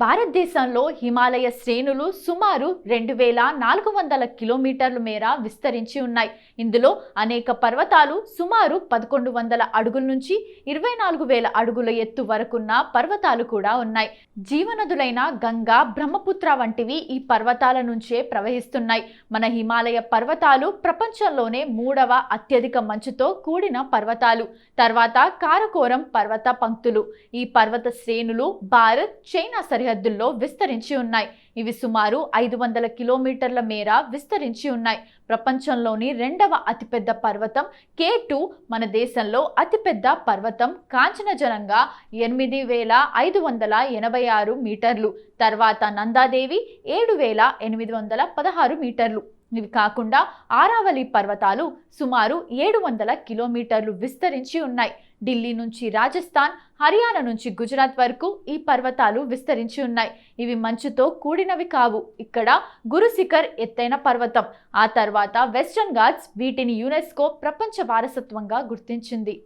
భారతదేశంలో హిమాలయ శ్రేణులు సుమారు రెండు వేల నాలుగు వందల కిలోమీటర్ల మేర విస్తరించి ఉన్నాయి. ఇందులో అనేక పర్వతాలు సుమారు పదకొండు వందల అడుగుల నుంచి ఇరవై నాలుగు వేల అడుగుల ఎత్తు వరకున్న పర్వతాలు కూడా ఉన్నాయి. జీవనదులైన గంగా బ్రహ్మపుత్ర వంటివి ఈ పర్వతాల నుంచే ప్రవహిస్తున్నాయి. మన హిమాలయ పర్వతాలు ప్రపంచంలోనే మూడవ అత్యధిక మంచుతో కూడిన పర్వతాలు. తర్వాత కారకోరం పర్వత పంక్తులు. ఈ పర్వత శ్రేణులు భారత్ చైనా సరిహద్దుల్లో విస్తరించి ఉన్నాయి. ఇవి సుమారు ఐదు వందల కిలోమీటర్ల మేర విస్తరించి ఉన్నాయి. ప్రపంచంలోని రెండవ అతిపెద్ద పర్వతం కే టూ మన దేశంలో అతిపెద్ద పర్వతం కాంచనజనంగా ఎనిమిది వేల ఐదు వందల ఎనభై ఆరు మీటర్లు. తర్వాత నందాదేవి ఏడు వేల ఎనిమిది వందల పదహారు మీటర్లు. ఇవి కాకుండా ఆరావళి పర్వతాలు సుమారు ఏడు వందల కిలోమీటర్లు విస్తరించి ఉన్నాయి. ఢిల్లీ నుంచి రాజస్థాన్ హర్యానా నుంచి గుజరాత్ వరకు ఈ పర్వతాలు విస్తరించి ఉన్నాయి. ఇవి మంచుతో కూడినవి కావు. ఇక్కడ గురుశిఖర్ ఎత్తైన పర్వతం. ఆ తర్వాత వెస్టర్న్ ఘాట్స్ వీటిని యునెస్కో ప్రపంచ వారసత్వంగా గుర్తించింది.